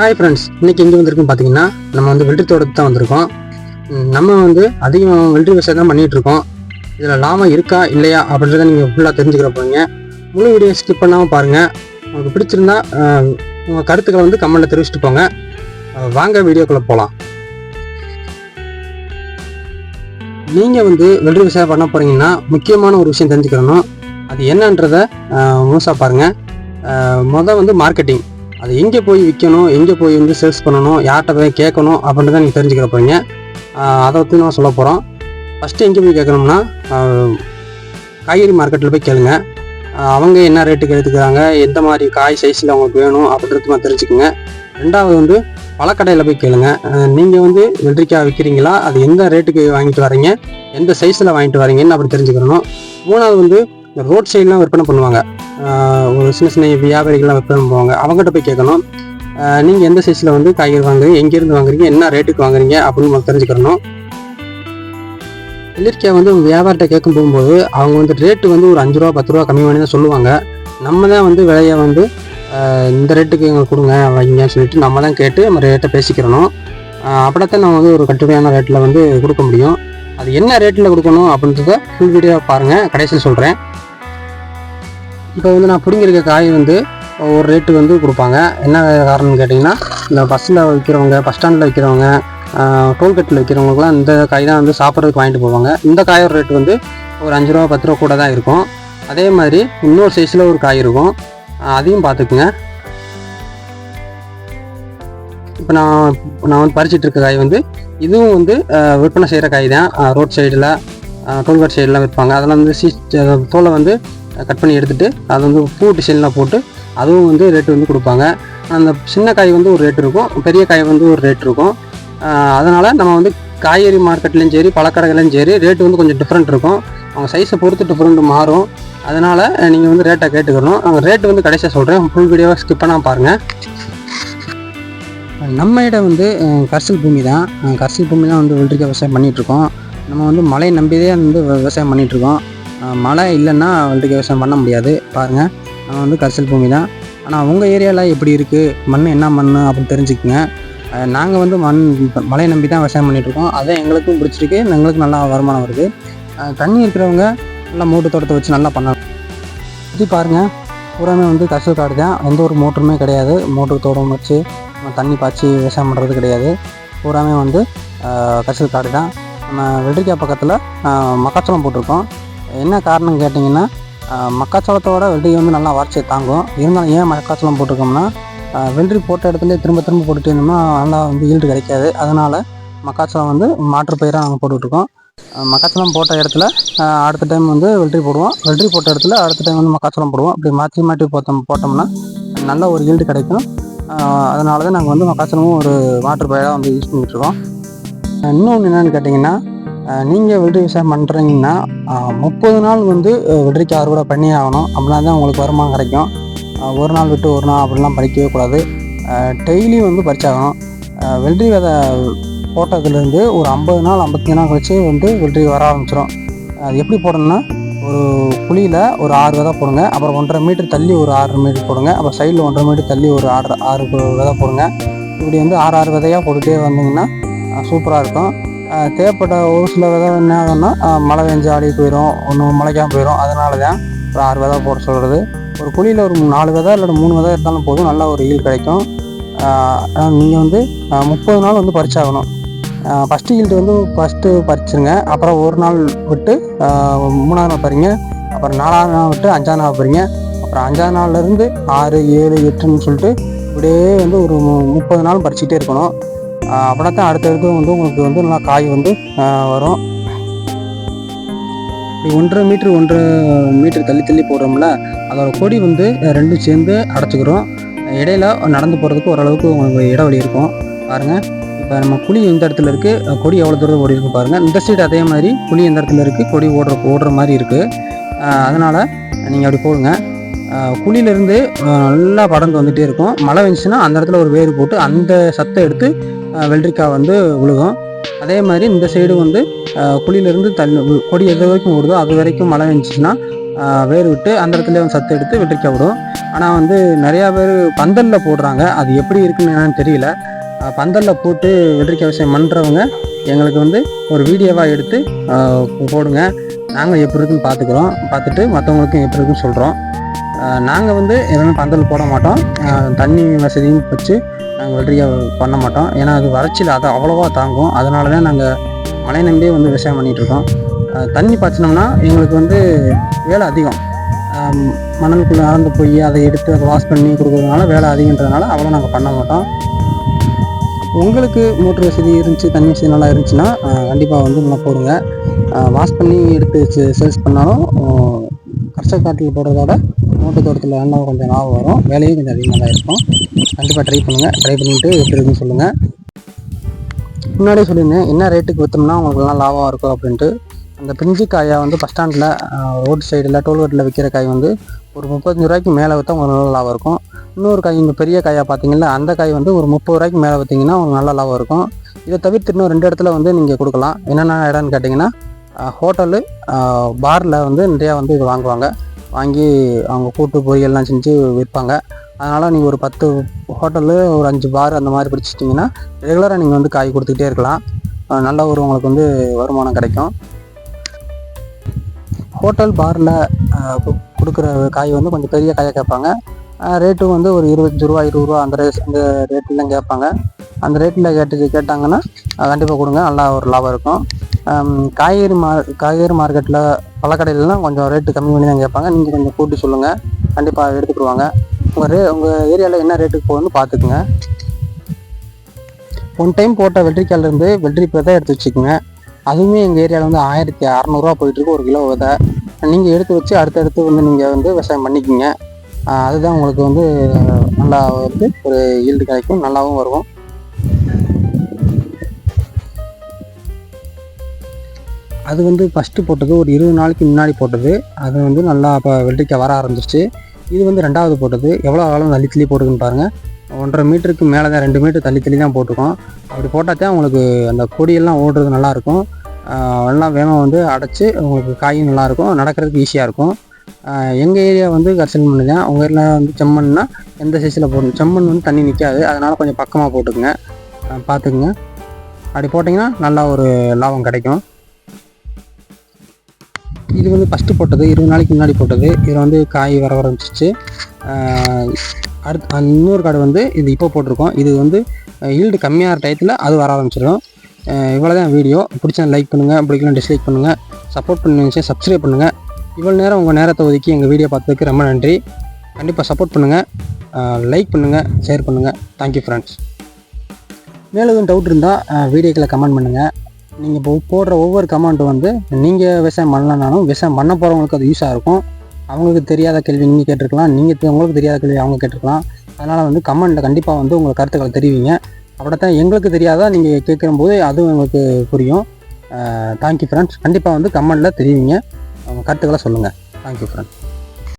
Hi friends இன்னைக்கு எங்கே வந்திருக்கோம் பார்த்தீங்கன்னா நம்ம வந்து வெள்ளரி தோட்டத்து தான் வந்திருக்கோம். நம்ம வந்து அதிகம் வெள்ளரி விவசாயம் தான் பண்ணிகிட்ருக்கோம் இதில் லாபம் இருக்கா இல்லையா அப்படின்றத நீங்கள் ஃபுல்லாக தெரிஞ்சுக்கிற போறீங்க. முழு வீடியோ ஸ்கிப் பண்ணாமல் பாருங்கள் உங்களுக்கு பிடிச்சிருந்தா உங்கள் கருத்துக்களை வந்து கமெண்ட்டில் தெரிவிச்சுட்டு போங்க. வாங்க வீடியோக்குள்ளே போகலாம் நீங்கள் வந்து வெள்ளரி விவசாயம் பண்ண போகிறீங்கன்னா முக்கியமான ஒரு விஷயம் தெரிஞ்சுக்கிறணும் அது என்னன்றதை முழுசாக பாருங்கள் மொதல் வந்து மார்க்கெட்டிங் அது எங்கே போய் விற்கணும் எங்கே போய் வந்து சேல்ஸ் பண்ணணும் யார்கிட்ட போய் கேட்கணும் அப்படின்றத நீங்கள் தெரிஞ்சுக்கிற போகிறீங்க அதை பற்றி நான் சொல்ல போகிறோம் ஃபஸ்ட்டு எங்கே போய் கேட்கணும்னா காய்கறி மார்க்கெட்டில் போய் கேளுங்க. அவங்க என்ன ரேட்டுக்கு எடுத்துக்கிறாங்க எந்த மாதிரி காய் சைஸில் அவங்களுக்கு வேணும் அப்படின்றது மாதிரி தெரிஞ்சுக்கோங்க. ரெண்டாவது வந்து பழக்கடையில் போய் கேளுங்க. நீங்கள் வந்து வெள்ளரிக்காய் விற்கிறீங்களா அது எந்த ரேட்டுக்கு வாங்கிட்டு வரீங்க எந்த சைஸில் வாங்கிட்டு வரீங்கன்னு அப்படி தெரிஞ்சுக்கிறணும் மூணாவது வந்து இந்த ரோட் சைட்லாம் விற்பனை பண்ணுவாங்க. ஒரு சின்ன சின்ன வியாபாரிகள்லாம் விற்பனை பண்ணுவாங்க. அவங்ககிட்ட போய் கேட்கணும். நீங்கள் எந்த சைஸில் வந்து காய்கறி வாங்குறீங்க? எங்கேருந்து வாங்குறீங்க? என்ன ரேட்டுக்கு வாங்குறீங்க? அப்படின்னு நம்ம தெரிஞ்சுக்கிறணும். வெள்ளரிக்காய் வந்து வியாபாரிட்ட கேட்கும் போகும்போது அவங்க வந்து ரேட்டு வந்து ஒரு அஞ்சு ரூபா பத்து ரூபா கம்மி பண்ணி தான் சொல்லுவாங்க. நம்ம தான் வந்து விலையை வந்து இந்த ரேட்டுக்கு எங்களுக்கு கொடுங்க வைங்கன்னு சொல்லிட்டு நம்ம தான் கேட்டு நம்ம ரேட்டை பேசிக்கிறணும். அப்படித்தான் நம்ம வந்து ஒரு கட்டுப்படியான ரேட்டில் வந்து கொடுக்க முடியும். அது என்ன ரேட்டில் கொடுக்கணும் அப்படின்றத ஃபுல் வீடியோ பாருங்கள் கடைசியில் சொல்கிறேன் இப்போ வந்து நான் பிடிங்கிருக்க காய் வந்து ஒரு ரேட்டு வந்து கொடுப்பாங்க. என்ன காரணம்னு கேட்டிங்கன்னா இந்த பஸ்ஸில் விற்கிறவங்க பஸ் ஸ்டாண்டில் விற்கிறவங்க டோல்கேட்டில் விற்கிறவங்களுக்குலாம் இந்த காய் தான் வந்து சாப்பிட்றதுக்கு வாங்கிட்டு போவாங்க. இந்த காயோட ரேட்டு வந்து ஒரு அஞ்சு ரூபா பத்து ரூபா கூட தான் இருக்கும். அதே மாதிரி இன்னொரு சைஸில் ஒரு காய் இருக்கும். அதையும் பார்த்துக்குங்க. இப்போ நான் நான் வந்து பறிச்சிட்டு இருக்க காய் வந்து இதுவும் வந்து விற்பனை செய்கிற காய் தான். ரோட் சைடில் டோல்கேட் சைடெலாம் விற்பாங்க. அதெல்லாம் வந்து சீ தோலை வந்து கட் பண்ணி எடுத்துகிட்டு அதை வந்து பூ டிசைன்லாம் போட்டு அதுவும் வந்து ரேட்டு வந்து கொடுப்பாங்க. அந்த சின்ன காய் வந்து ஒரு ரேட் இருக்கும் பெரிய காய் வந்து ஒரு ரேட் இருக்கும். அதனால் நம்ம வந்து காய்கறி மார்க்கெட்லேயும் சரி பழக்கடைகள்லையும் சரி ரேட்டு வந்து கொஞ்சம் டிஃப்ரெண்ட் இருக்கும். அவங்க சைஸை பொறுத்து டிஃப்ரெண்ட் மாறும். அதனால் நீங்கள் வந்து ரேட்டை கேட்டுக்கணும். நாங்கள் ரேட்டு வந்து கடைசியாக சொல்கிறேன் ஃபுல் வீடியோவை ஸ்கிப் பண்ணால் பாருங்கள் நம்ம இடம் வந்து கரிசல் பூமி தான். கரிசல் பூமி தான் வந்து வெள்ளரிக்காய் விவசாயம் பண்ணிகிட்ருக்கோம் நம்ம வந்து மழையை நம்பிதே வந்து விவசாயம் பண்ணிகிட்ருக்கோம் மழை இல்லைன்னா வெள்ளரிக்காய் விவசாயம் பண்ண முடியாது. பாருங்கள் நான் வந்து கரிசல் பூமி தான். ஆனால் உங்கள் ஏரியாவில் எப்படி இருக்குது மண் என்ன மண் அப்படின்னு தெரிஞ்சுக்குங்க. நாங்கள் வந்து மண் மழையை நம்பி தான் விவசாயம் பண்ணிகிட்ருக்கோம் அதை எங்களுக்கும் பிடிச்சிருக்கு. எங்களுக்கும் நல்லா வருமானம் வருது. தண்ணி இருக்கிறவங்க நல்லா மூட்டு தோட்டத்தை வச்சு நல்லா பண்ணலாம். சுற்றி பாருங்கள் பூராமே வந்து கரிசல் காடு தான். எந்த ஒரு மோட்டருமே கிடையாது. மோட்டர் தோட்டம் வச்சு தண்ணி பாய்ச்சி விவசாயம் பண்ணுறது கிடையாது. பூராமே வந்து ஆஹ், காடு தான். நம்ம வெள்ளரிக்காய் பக்கத்தில் மக்காச்சோளம் போட்டிருக்கோம். என்ன காரணம் கேட்டிங்கன்னா மக்காச்சோளத்தோட வெள்ளரி வந்து நல்லா வறட்சியை தாங்கும். இருந்தாலும் ஏன் மக்காச்சோளம் போட்டிருக்கோம்னா வெள்ளி வெள்ளரி போட்ட இடத்துல திரும்ப திரும்ப போட்டுட்டு இருந்தோம்னா நல்லா வந்து ஈல்டு கிடைக்காது. அதனால் மக்காச்சோளம் வந்து மாற்று பயிராக நாங்கள் போட்டுட்ருக்கோம். மக்காச்சோளம் போட்ட இடத்துல அடுத்த டைம் வந்து வெள்ளரி போடுவோம். வெள்ளரி போட்ட இடத்துல அடுத்த டைம் வந்து மக்காச்சோளம் போடுவோம். அப்படி மாற்றி மாற்றி போத்தம் போட்டோம்னா நல்ல ஒரு ஈல்டு கிடைக்கும். அதனால தான் நாங்கள் வந்து மக்காச்சோளமும் ஒரு மாற்று பயிராக வந்து யூஸ் பண்ணிகிட்ருக்கோம் இன்னொன்று என்னென்னு கேட்டிங்கன்னா நீங்கள் வெற்றி விவசாயம் பண்ணுறீங்கன்னா முப்பது நாள் வந்து வெற்றிக்கு அறுவடை பண்ணி ஆகணும். அப்படின்னா தான் உங்களுக்கு வருமானம் கிடைக்கும். ஒரு நாள் விட்டு ஒரு நாள் அப்படிலாம் பறிக்கவே கூடாது. டெய்லியும் வந்து பறிச்சாகணும். வெள்ளரி விதை போட்டதுலேருந்து ஒரு ஐம்பது நாள் ஐம்பத்தஞ்சு நாள் கழிச்சு வந்து வெள்ளரி வர ஆரம்பிச்சிடும் அது எப்படி போடணும்னா ஒரு குழியில் ஒரு ஆறு விதை போடுங்க. அப்புறம் ஒன்றரை மீட்டர் தள்ளி ஒரு ஆறு மீட்டர் போடுங்க. அப்புறம் சைடில் ஒன்றரை மீட்டர் தள்ளி ஒரு ஆறு ஆறு விதை போடுங்க. இப்படி வந்து ஆறு ஆறு விதையாக போட்டுகிட்டே வந்தீங்கன்னா சூப்பராக இருக்கும். தேவைப்பட்ட ஒரு சில விதை என்ன ஆகும்னா மழை பெஞ்சு ஆடி போயிடும் ஒன்று முளைக்காமல் போயிடும் அதனால தான் ஒரு ஆறு விதை போட சொல்கிறது ஒரு குழியில் ஒரு நாலு விதை இல்லை மூணு விதை இருந்தாலும் போதும் நல்ல ஒரு ஈல் கிடைக்கும். நீங்கள் வந்து முப்பது நாள் வந்து பறிச்சாகணும். ஃபஸ்ட்டு ஈல்டு வந்து ஃபஸ்ட்டு பறிச்சுருங்க. அப்புறம் ஒரு நாள் விட்டு மூணாவது நாள் பறிங்க. அப்புறம் நாலாவது நாள் விட்டு அஞ்சாவது நாள் பறிங்க. அப்புறம் அஞ்சாவது நாள்லேருந்து ஆறு ஏழு எட்டுன்னு சொல்லிட்டு இப்படியே வந்து ஒரு மு- முப்பது நாள் பறிச்சுக்கிட்டே இருக்கணும். அப்படின்னா தான் அடுத்தடுத்து வந்து உங்களுக்கு வந்து நல்லா காய் வந்து வரும். இப்படி ஒன்றரை மீட்ரு ஒன்றரை மீட்ரு தள்ளி தள்ளி போடுறோம்ல அதோட கொடி வந்து ரெண்டும் சேர்ந்து அடைச்சிக்கிறோம். இடையில நடந்து போகிறதுக்கு ஓரளவுக்கு உங்களுக்கு இடைவெளி இருக்கும். பாருங்கள் இப்போ நம்ம குழி எந்த இடத்துல இருக்குது கொடி எவ்வளோ தூரம் ஓடி இருக்கு பாருங்கள் இந்த சைடு அதே மாதிரி குழி எந்த இடத்துல இருக்குது கொடி ஓடுற ஓடுற மாதிரி இருக்குது அதனால் நீங்கள் அப்படி போடுங்க. குழியிலேருந்து நல்லா படர்ந்து வந்துகிட்டே இருக்கும். மழை வந்துச்சுன்னா அந்த இடத்துல ஒரு வேர் போட்டு அந்த சத்தை எடுத்து வெள்ளரிக்காய் வந்து விழுகும் அதே மாதிரி இந்த சைடு வந்து குழியிலேருந்து தள்ளி கொடி எது வரைக்கும் ஓடுதோ அது வரைக்கும் மழை வந்துச்சுன்னா வேர் விட்டு அந்த இடத்துல வந்து சத்து எடுத்து வெள்ளரிக்காய் விடும். ஆனால் வந்து நிறையா பேர் பந்தலில் போடுறாங்க. அது எப்படி இருக்குன்னு என்னன்னு தெரியல. பந்தலில் போட்டு வெள்ளரிக்காய் விவசாயம் பண்ணுறவங்க எங்களுக்கு வந்து ஒரு வீடியோவாக எடுத்து போடுங்க. நாங்கள் எப்படி இருக்குன்னு பார்த்துக்குறோம். பார்த்துட்டு மற்றவங்களுக்கும் எப்படி இருக்குன்னு சொல்கிறோம் நாங்கள் வந்து எதுவும் பந்தல் போட மாட்டோம். தண்ணி வசதியும் வச்சு நாங்கள் வெற்றியை பண்ண மாட்டோம். ஏன்னா அது வறட்சியில் அதை அவ்வளோவா தாங்கும். அதனால தான் நாங்கள் மழை நம்பியே வந்து விவசாயம் பண்ணிகிட்ருக்கோம் தண்ணி பாய்ச்சினோம்னா எங்களுக்கு வந்து வேலை அதிகம். மணலுக்குள்ளே நடந்து போய் அதை எடுத்து அதை வாஷ் பண்ணி கொடுக்குறதுனால வேலை அதிகன்றதுனால அவ்வளோ நாங்கள் பண்ண மாட்டோம். உங்களுக்கு மோட்ரு வசதி இருந்துச்சு தண்ணி வசதி நல்லா இருந்துச்சுன்னா கண்டிப்பாக வந்து நல்லா போடுங்க. வாஷ் பண்ணி எடுத்து சேல்ஸ் பண்ணாலும் கர்ஷ காட்டில் போடுறதோட மூட்டை தோட்டத்தில் இன்னும் கொஞ்சம் லாபம் வரும். வேலையும் கொஞ்சம் அதிகமாக தான் இருக்கும். கண்டிப்பாக ட்ரை பண்ணுங்கள் ட்ரை பண்ணிவிட்டு எப்படி இருக்குன்னு சொல்லுங்கள் முன்னாடியே சொல்லியிருந்தேன் என்ன ரேட்டுக்கு விற்றோம்னா உங்களுக்கு நல்லா லாபம் இருக்கும் அப்படின்ட்டு. அந்த பிஞ்சு காயை வந்து பஸ் ஸ்டாண்டில் ரோடு சைடில் டோல்கேட்டில் விற்கிற காய் வந்து ஒரு முப்பத்தஞ்சு ரூபாய்க்கு மேலே விற்றா உங்களுக்கு நல்ல லாபம் இருக்கும். இன்னொரு காய் இந்த பெரிய காயாக பார்த்தீங்கன்னா அந்த காய் வந்து ஒரு முப்பது ரூபாய்க்கு மேலே விற்றீங்கன்னா உங்களுக்கு நல்ல லாபம் இருக்கும். இதை தவிர்த்து இன்னும் ரெண்டு இடத்துல வந்து நீங்கள் கொடுக்கலாம். என்னென்ன இடம்னு கேட்டிங்கன்னா ஹோட்டலு பாரில் வந்து நிறையா வந்து இது வாங்குவாங்க. வாங்கி அவங்க கூட்டு பொரியல்லாம் செஞ்சு விற்பாங்க. அதனால் நீங்கள் ஒரு பத்து ஹோட்டலு ஒரு அஞ்சு பார் அந்த மாதிரி பிடிச்சிட்டிங்கன்னா ரெகுலராக நீங்கள் வந்து காய் கொடுத்துக்கிட்டே இருக்கலாம். நல்ல ஒரு உங்களுக்கு வந்து வருமானம் கிடைக்கும். ஹோட்டல் பாரில் கொடுக்குற காய் வந்து கொஞ்சம் பெரிய காயாக கேட்பாங்க. ரேட்டும் வந்து ஒரு இருபத்தஞ்சு ரூபா இருபது ரூபா அந்த ரேட் அந்த ரேட்டில் கேட்பாங்க. அந்த ரேட்டில் கேட்டு கேட்டாங்கன்னா கண்டிப்பாக கொடுங்க. நல்லா ஒரு லாபம் இருக்கும். காய்கறி மார் காய்கறி மார்க்கெட்டில் பழக்கடையிலலாம் கொஞ்சம் ரேட்டு கம்மி பண்ணி தான் கேட்பாங்க. நீங்கள் கொஞ்சம் கூட்டி சொல்லுங்கள் கண்டிப்பாக எடுத்துக்கிடுவாங்க. உங்கள் ரே உங்கள் ஏரியாவில் என்ன ரேட்டுக்கு போகுதுன்னு பார்த்துக்குங்க. ஒன் டைம் போட்ட வெற்றி வெள்ளரி விதை எடுத்து வச்சுக்கோங்க. அதுவுமே எங்கள் ஏரியாவில் வந்து ஆயிரத்தி அறநூறுவா போயிட்டுருக்கு ஒரு கிலோ விதை. நீங்கள் எடுத்து வச்சு அடுத்தடுத்து வந்து நீங்கள் வந்து விவசாயம் பண்ணிக்கிங்க. அதுதான் உங்களுக்கு வந்து நல்லா வந்து ஒரு ஈல்டு கிடைக்கும் நல்லாவும் வரும். அது வந்து ஃபஸ்ட்டு போட்டது ஒரு இருபது நாளைக்கு முன்னாடி போட்டது. அது வந்து நல்லா இப்போ வெள்ளரிக்காய் வர ஆரம்பிச்சிச்சு இது வந்து ரெண்டாவது போட்டது. எவ்வளோ காலம் தள்ளி தள்ளி போட்டுக்குன்னு பாருங்கள் ஒன்றரை மீட்டருக்கு மேலே தான் ரெண்டு மீட்டர் தள்ளி தள்ளி தான் போட்டிருக்கோம். அப்படி போட்டால் தான் உங்களுக்கு அந்த கொடியெல்லாம் ஓடுறது நல்லாயிருக்கும் எல்லாம் வேகம் வந்து அடைச்சி உங்களுக்கு காயும் நல்லாயிருக்கும் நடக்கிறதுக்கு ஈஸியாக இருக்கும். எங்கள் ஏரியா வந்து கர்சன் மண் தான். உங்கள் ஏரியா வந்து செம்மண்னா எந்த சைஸில் போடணும்? செம்மண் வந்து தண்ணி நிற்காது அதனால் கொஞ்சம் பக்கமாக போட்டுக்குங்க. பார்த்துக்குங்க அப்படி போட்டிங்கன்னா நல்லா ஒரு லாபம் கிடைக்கும். இது வந்து ஃபஸ்ட்டு போட்டது இருபது நாளைக்கு முன்னாடி போட்டது. இதில் வந்து காய் வர ஆரம்பிச்சிச்சு அடுத்து அந்த இன்னொரு கார்டு வந்து இது இப்போ போட்டிருக்கோம். இது வந்து ஈல்டு கம்மியாக டயத்தில் அது வர ஆரம்பிச்சிடும். இவ்வளோ தான் வீடியோ பிடிச்சா லைக் பண்ணுங்கள் பிடிக்கலாம் டிஸ்லைக் பண்ணுங்கள் சப்போர்ட் பண்ணி சப்ஸ்கிரைப் பண்ணுங்கள் இவ்வளோ நேரம் உங்கள் நேரத்தை ஒதுக்கி எங்கள் வீடியோ பார்த்ததுக்கு ரொம்ப நன்றி. கண்டிப்பாக சப்போர்ட் பண்ணுங்கள் லைக் பண்ணுங்கள் ஷேர் பண்ணுங்கள் தேங்க்யூ ஃப்ரெண்ட்ஸ் மேலும் எதுவும் டவுட் இருந்தால் வீடியோக்களை கமெண்ட் பண்ணுங்கள் நீங்கள் இப்போ போடுற ஒவ்வொரு கமெண்ட் வந்து நீங்கள் விவசாயம் பண்ணலனாலும் விவசாயம் பண்ண போகிறவங்களுக்கு அது யூஸாக இருக்கும். அவங்களுக்கு தெரியாத கேள்வி நீங்கள் கேட்டிருக்கலாம். நீங்கள் உங்களுக்கு தெரியாத கேள்வி அவங்க கேட்டிருக்கலாம். அதனால் வந்து கமெண்ட்டில் கண்டிப்பாக வந்து உங்கள் கருத்துக்களை தெரிவிங்க. அப்படித்தான் எங்களுக்கு தெரியாதா நீங்கள் கேட்குறம்போது அதுவும் எங்களுக்கு புரியும். தேங்க்யூ ஃப்ரெண்ட்ஸ் கண்டிப்பாக வந்து கமெண்ட்டில் தெரிவிங்க. உங்கள் கருத்துக்களை சொல்லுங்கள் தேங்க்யூ ஃப்ரெண்ட்ஸ்